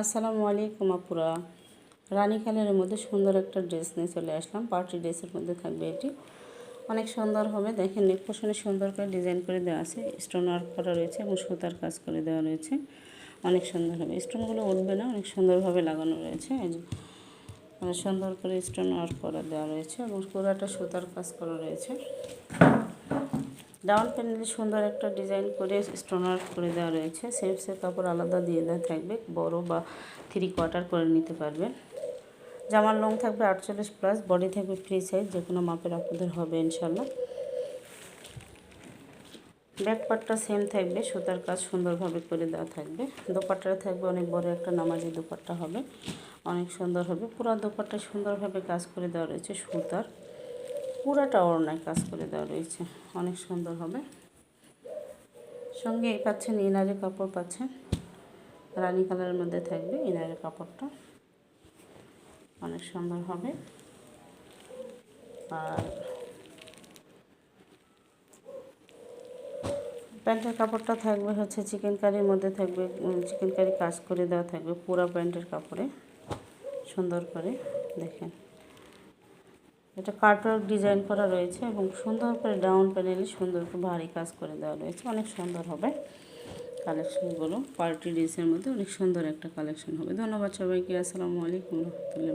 আসসালামু আলাইকুম আপুরা। রানী কালারের মধ্যে সুন্দর একটা ড্রেস নিয়ে চলে আসলাম। পার্টি ড্রেসের মধ্যে থাকবে এটি। অনেক সুন্দর হবে। দেখেন নেক সুন্দর করে ডিজাইন করে দেওয়া আছে। স্টোন ওয়ার্ক করা রয়েছে এবং সুতার কাজ করে দেওয়া রয়েছে। অনেক সুন্দর হবে। স্টোনগুলো উঠবে না, অনেক সুন্দরভাবে লাগানো রয়েছে। অনেক সুন্দর করে স্টোন ওয়ার্ক করা দেওয়া রয়েছে এবং পুরাটা সুতার কাজ করা রয়েছে। ডাউন প্যানেলে সুন্দর একটা ডিজাইন করে স্টোনার করে দেওয়া রয়েছে। সেম সেপসের কাপড় আলাদা দিয়ে দেওয়া থাকবে, বড় বা থ্রি কোয়ার্টার করে নিতে পারবেন। জামার লং থাকবে আটচল্লিশ প্লাস, বডি থাকবে ফ্রি সাইজ, যে কোনো মাপের আপনাদের হবে ইনশাল্লাহ ব্যাক পার্টটা সেম থাকবে, সুতার কাজ সুন্দরভাবে করে দেওয়া থাকবে। দোপাট্টাটা থাকবে অনেক বড় একটা নামাজি দোপাট্টা হবে, অনেক সুন্দর হবে। পুরো দোপাট্টা সুন্দরভাবে কাজ করে দেওয়া রয়েছে সুতার। পুরাটা ওড়নায় কাজ করে দেওয়া রয়েছে। অনেক সুন্দর হবে। সঙ্গে এই পাচ্ছেন ইনারের কাপড় পাচ্ছেন। রানি কালারের মধ্যে থাকবে ইনারের কাপড়টা। অনেক সুন্দর হবে। আর প্যান্টের কাপড়টা থাকবে হচ্ছে চিকেন কারির মধ্যে থাকবে চিকেন কারি কাজ করে দেওয়া থাকবে পুরা প্যান্টের কাপড়ে। সুন্দর করে দেখেন। এটা কার্টওয়ার্ক ডিজাইন করা রয়েছে এবং সুন্দর করে ডাউন প্যানেলে সুন্দর করে ভারী কাজ করে দেওয়া রয়েছে। অনেক সুন্দর হবে কালেকশনগুলো। পার্টি ড্রেসের মধ্যে অনেক সুন্দর একটা কালেকশন হবে। ধন্যবাদ সবাইকে। আসসালামু আলাইকুম রহমতুল্লাহ।